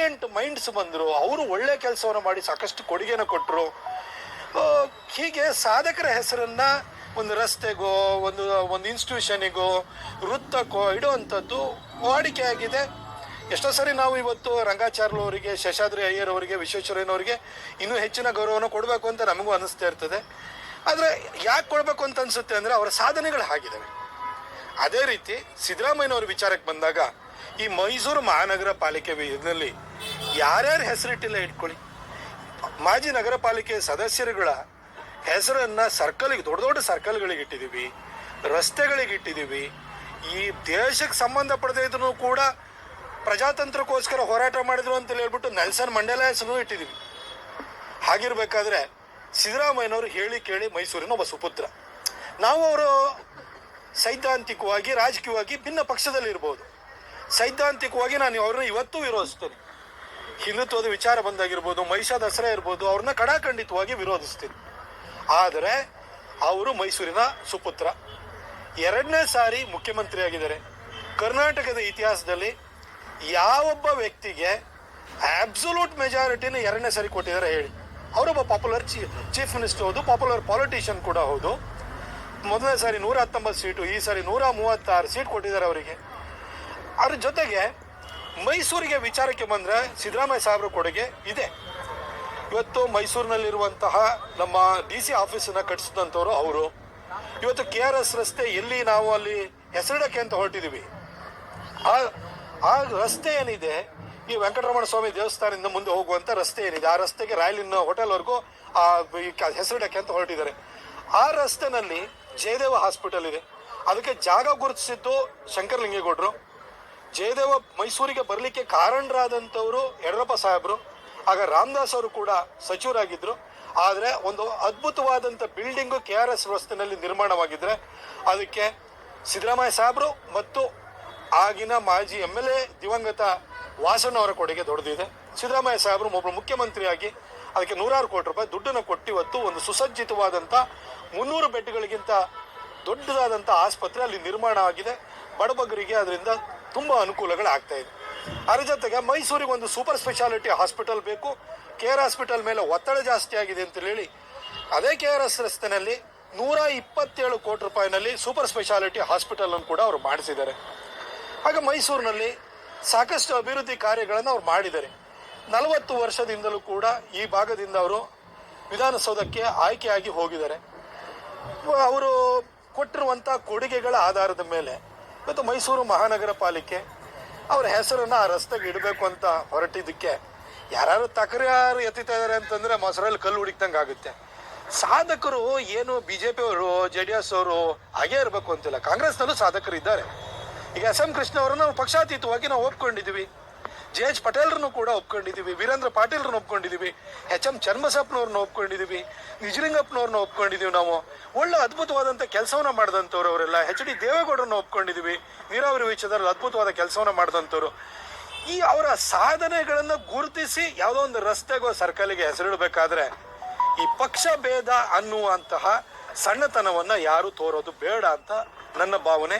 Brilliant minds ಬಂದರು, ಅವರು ಒಳ್ಳೆ ಕೆಲಸವನ್ನು ಮಾಡಿ ಸಾಕಷ್ಟು ಕೊಡುಗೆನ ಕೊಟ್ಟರು ಹೀಗೆ ಸಾಧಕರ ಹೆಸರನ್ನ ಒಂದು ರಸ್ತೆಗೋ, ಒಂದು ಒಂದು ಇನ್ಸ್ಟಿಟ್ಯೂಷನಿಗೋ ವೃತ್ತಕ್ಕೋ ಇಡುವಂಥದ್ದು ವಾಡಿಕೆ ಆಗಿದೆ. ಎಷ್ಟೋ ಸರಿ ನಾವು ಇವತ್ತು ರಂಗಾಚಾರ್ಲು ಅವರಿಗೆ ಶೇಷಾದ್ರಿ ಅಯ್ಯರ್ ಅವರಿಗೆ ವಿಶ್ವೇಶ್ವರಯ್ಯನವರಿಗೆ ಇನ್ನೂ ಹೆಚ್ಚಿನ ಗೌರವನ ಕೊಡಬೇಕು ಅಂತ ನಮಗೂ ಅನಿಸ್ತಾ ಇರ್ತದೆ. ಆದರೆ ಯಾಕೆ ಕೊಡಬೇಕು ಅಂತ ಅನಿಸುತ್ತೆ ಅಂದರೆ ಅವರ ಸಾಧನೆಗಳು ಆಗಿದ್ದಾವೆ ಅದೇ ರೀತಿ ಸಿದ್ದರಾಮಯ್ಯನವ್ರ ವಿಚಾರಕ್ಕೆ ಬಂದಾಗ ಈ ಮೈಸೂರು ಮಹಾನಗರ ಪಾಲಿಕೆ ಇದರಲ್ಲಿ ಯಾರ್ಯಾರ ಹೆಸರಿಟ್ಟಿಲ್ಲ ಇಟ್ಕೊಳ್ಳಿ. ಮಾಜಿ ನಗರ ಪಾಲಿಕೆ ಸದಸ್ಯರುಗಳ ಹೆಸರನ್ನು ಸರ್ಕಲ್ಗೆ, ದೊಡ್ಡ ದೊಡ್ಡ ಸರ್ಕಲ್ಗಳಿಗೆ ಇಟ್ಟಿದ್ದೀವಿ, ರಸ್ತೆಗಳಿಗೆ ಇಟ್ಟಿದ್ದೀವಿ. ಈ ದೇಶಕ್ಕೆ ಸಂಬಂಧಪಡದೇ ಇದ್ರೂ ಕೂಡ ಪ್ರಜಾತಂತ್ರಕ್ಕೋಸ್ಕರ ಹೋರಾಟ ಮಾಡಿದ್ರು ಅಂತ ಹೇಳ್ಬಿಟ್ಟು ನೆಲ್ಸನ್ ಮಂಡೇಲ ಹೆಸರು ಇಟ್ಟಿದ್ದೀವಿ. ಹಾಗಿರ್ಬೇಕಾದ್ರೆ ಸಿದ್ದರಾಮಯ್ಯನವರು ಹೇಳಿ ಕೇಳಿ ಮೈಸೂರಿನ ಒಬ್ಬ ಸುಪುತ್ರ. ನಾವು ಅವರು ಸೈದ್ಧಾಂತಿಕವಾಗಿ, ರಾಜಕೀಯವಾಗಿ ಭಿನ್ನ ಪಕ್ಷದಲ್ಲಿ ಇರ್ಬೋದು ಸೈದ್ಧಾಂತಿಕವಾಗಿ ನಾನು ಅವ್ರನ್ನ ಇವತ್ತೂ ವಿರೋಧಿಸ್ತೇನೆ. ಹಿಂದುತ್ವದ ವಿಚಾರ ಬಂದಾಗಿರ್ಬೋದು ಮಹಿಷಾ ದಸರಾ ಇರ್ಬೋದು, ಅವ್ರನ್ನ ಕಡಾಖಂಡಿತವಾಗಿ ವಿರೋಧಿಸ್ತೀನಿ. ಆದರೆ ಅವರು ಮೈಸೂರಿನ ಸುಪುತ್ರ. ಎರಡನೇ ಸಾರಿ ಮುಖ್ಯಮಂತ್ರಿ ಆಗಿದ್ದಾರೆ. ಕರ್ನಾಟಕದ ಇತಿಹಾಸದಲ್ಲಿ ಯಾವೊಬ್ಬ ವ್ಯಕ್ತಿಗೆ ಅಬ್ಸಲ್ಯೂಟ್ ಮೆಜಾರಿಟಿನ ಎರಡನೇ ಸಾರಿ ಕೊಟ್ಟಿದ್ದಾರೆ ಹೇಳಿ. ಅವರೊಬ್ಬ ಪಾಪ್ಯುಲರ್ ಚೀಫ್ ಮಿನಿಸ್ಟರ್ ಹೌದು ಪಾಪ್ಯುಲರ್ ಪಾಲಿಟಿಷಿಯನ್ ಕೂಡ ಹೌದು. ಮೊದಲನೇ ಸಾರಿ ನೂರ ಹತ್ತೊಂಬತ್ತು ಸೀಟು, ಈ ಸಾರಿ ನೂರ ಮೂವತ್ತಾರು ಸೀಟ್ ಕೊಟ್ಟಿದ್ದಾರೆ ಅವರಿಗೆ. ಅದ್ರ ಜೊತೆಗೆ ಮೈಸೂರಿಗೆ ವಿಚಾರಕ್ಕೆ ಬಂದರೆ ಸಿದ್ದರಾಮಯ್ಯ ಸಾಹೇಬ್ರ ಕೊಡುಗೆ ಇದೆ. ಇವತ್ತು ಮೈಸೂರಿನಲ್ಲಿರುವಂತಹ ನಮ್ಮ ಡಿ ಸಿ ಆಫೀಸನ್ನು ಕಟ್ಟಿಸಿದಂಥವ್ರು ಅವರು. ಇವತ್ತು ಕೆ ಆರ್ ಎಸ್ ರಸ್ತೆ ಎಲ್ಲಿ ನಾವು ಅಲ್ಲಿ ಹೆಸರಿಡಕ್ಕೆ ಅಂತ ಹೊರಟಿದ್ದೀವಿ ಆ ಆ ರಸ್ತೆ ಏನಿದೆ, ಈ ವೆಂಕಟರಮಣ ಸ್ವಾಮಿ ದೇವಸ್ಥಾನದಿಂದ ಮುಂದೆ ಹೋಗುವಂತ ರಸ್ತೆ ಏನಿದೆ, ಆ ರಸ್ತೆಗೆ ರಾಯಲಿನ ಹೋಟೆಲ್ವರೆಗೂ ಆ ಹೆಸರಿಡಕ್ಕೆ ಅಂತ ಹೊರಟಿದ್ದಾರೆ. ಆ ರಸ್ತೆನಲ್ಲಿ ಜಯದೇವ ಹಾಸ್ಪಿಟಲ್ ಇದೆ. ಅದಕ್ಕೆ ಜಾಗ ಗುರುತಿಸಿದ್ದು ಶಂಕರಲಿಂಗೇಗೌಡರು. ಜಯದೇವ ಮೈಸೂರಿಗೆ ಬರಲಿಕ್ಕೆ ಕಾರಣರಾದಂಥವರು ಯಡಿಯೂರಪ್ಪ ಸಾಹೇಬರು, ಆಗ ರಾಮದಾಸ್ ಅವರು ಕೂಡ ಸಚಿವರಾಗಿದ್ದರು ಆದರೆ ಒಂದು ಅದ್ಭುತವಾದಂಥ ಬಿಲ್ಡಿಂಗು ಕೆ ಆರ್ ಎಸ್ ರಸ್ತೆನಲ್ಲಿ ನಿರ್ಮಾಣವಾಗಿದ್ದರೆ ಅದಕ್ಕೆ ಸಿದ್ದರಾಮಯ್ಯ ಸಾಹೇಬರು ಮತ್ತು ಆಗಿನ ಮಾಜಿ ಎಂ ಎಲ್ ಎ ದಿವಂಗತ ವಾಸಣ್ಣ ಅವರ ಕೊಡುಗೆ ದೊಡ್ಡದಿದೆ. ಸಿದ್ದರಾಮಯ್ಯ ಸಾಹೇಬರು ಒಬ್ಬರು ಮುಖ್ಯಮಂತ್ರಿಯಾಗಿ ಅದಕ್ಕೆ ನೂರಾರು ಕೋಟಿ ರೂಪಾಯಿ ದುಡ್ಡನ್ನು ಕೊಟ್ಟಿವತ್ತು ಒಂದು ಸುಸಜ್ಜಿತವಾದಂಥ ಮುನ್ನೂರು ಬೆಡ್ಗಳಿಗಿಂತ ದೊಡ್ಡದಾದಂಥ ಆಸ್ಪತ್ರೆ ಅಲ್ಲಿ ನಿರ್ಮಾಣ ಆಗಿದೆ. ಬಡಬಗರಿಗೆ ಅದರಿಂದ ತುಂಬ ಅನುಕೂಲಗಳಾಗ್ತಾ ಇದೆ. ಅದರ ಜೊತೆಗೆ ಮೈಸೂರಿಗೆ ಒಂದು ಸೂಪರ್ ಸ್ಪೆಷಾಲಿಟಿ ಹಾಸ್ಪಿಟಲ್ ಬೇಕು. ಕೆ ಆರ್ ಹಾಸ್ಪಿಟಲ್ ಮೇಲೆ ಒತ್ತಡ ಜಾಸ್ತಿ ಆಗಿದೆ ಅಂತ ಹೇಳಿ. ಅದೇ ಕೆ ಆರ್ ಎಸ್ ರಸ್ತೆನಲ್ಲಿ ನೂರ ಇಪ್ಪತ್ತೇಳು ಕೋಟಿ ರೂಪಾಯಿನಲ್ಲಿ ಸೂಪರ್ ಸ್ಪೆಷಾಲಿಟಿ ಹಾಸ್ಪಿಟಲನ್ನು ಕೂಡ ಅವರು ಮಾಡಿಸಿದ್ದಾರೆ. ಆಗ ಮೈಸೂರಿನಲ್ಲಿ ಸಾಕಷ್ಟು ಅಭಿವೃದ್ಧಿ ಕಾರ್ಯಗಳನ್ನು ಅವ್ರು ಮಾಡಿದ್ದಾರೆ. ನಲವತ್ತು ವರ್ಷದಿಂದಲೂ ಕೂಡ ಈ ಭಾಗದಿಂದ ಅವರು ವಿಧಾನಸೌಧಕ್ಕೆ ಆಯ್ಕೆಯಾಗಿ ಹೋಗಿದ್ದಾರೆ. ಅವರು ಕೊಟ್ಟಿರುವಂಥ ಕೊಡುಗೆಗಳ ಆಧಾರದ ಮೇಲೆ ಇವತ್ತು ಮೈಸೂರು ಮಹಾನಗರ ಪಾಲಿಕೆ ಅವ್ರ ಹೆಸರನ್ನು ಆ ರಸ್ತೆಗೆ ಇಡಬೇಕು ಅಂತ ಹೊರಟಿದ್ದಕ್ಕೆ ಯಾರು ತಕರಾರು ಎತ್ತಿತಾ ಇದ್ದಾರೆ ಅಂತಂದ್ರೆ ಮೊಸರಲ್ಲಿ ಕಲ್ಲು ಹುಡುಕ್ದಂಗೆ ಆಗುತ್ತೆ. ಸಾಧಕರು ಏನು ಬಿ ಜೆ ಪಿ ಅವರು ಜೆ ಡಿ ಎಸ್ ಅವರು ಹಾಗೇ ಇರಬೇಕು ಅಂತಿಲ್ಲ. ಕಾಂಗ್ರೆಸ್ನಲ್ಲೂ ಸಾಧಕರು ಇದ್ದಾರೆ. ಈಗ ಎಸ್ ಎಂ ಕೃಷ್ಣ ಅವರನ್ನು ಪಕ್ಷಾತೀತವಾಗಿ ನಾವು ಒಪ್ಕೊಂಡಿದ್ದೀವಿ. ಜೆ ಎಚ್ ಪಟೇಲ್ರನ್ನು ಕೂಡ ಒಪ್ಕೊಂಡಿದ್ದೀವಿ. ವೀರೇಂದ್ರ ಪಾಟೀಲ್ರನ್ನ ಒಪ್ಕೊಂಡಿದ್ದೀವಿ. ಎಚ್ ಎಂ ಚನ್ಮಸಪ್ಪನವ್ರನ್ನ ಒಪ್ಕೊಂಡಿದ್ದೀವಿ. ನಿಜಲಿಂಗಪ್ಪನವ್ರನ್ನ ಒಪ್ಕೊಂಡಿದ್ದೀವಿ ನಾವು. ಒಳ್ಳೆ ಅದ್ಭುತವಾದಂಥ ಕೆಲಸವನ್ನ ಮಾಡಿದಂಥವ್ರು ಅವರೆಲ್ಲ. ಎಚ್ ಡಿ ದೇವೇಗೌಡರನ್ನ ಒಪ್ಕೊಂಡಿದ್ವಿ. ನೀರಾವರಿ ವಿಚಾರದಲ್ಲಿ ಅದ್ಭುತವಾದ ಕೆಲಸವನ್ನ ಮಾಡಿದಂಥವ್ರು ಈ ಅವರ ಸಾಧನೆಗಳನ್ನು ಗುರುತಿಸಿ ಯಾವುದೋ ಒಂದು ರಸ್ತೆಗೋ ಸರ್ಕಲ್ಗೆ ಹೆಸರಿಡಬೇಕಾದ್ರೆ ಈ ಪಕ್ಷ ಭೇದ ಅನ್ನುವಂತಹ ಸಣ್ಣತನವನ್ನು ಯಾರು ತೋರೋದು ಬೇಡ ಅಂತ ನನ್ನ ಭಾವನೆ.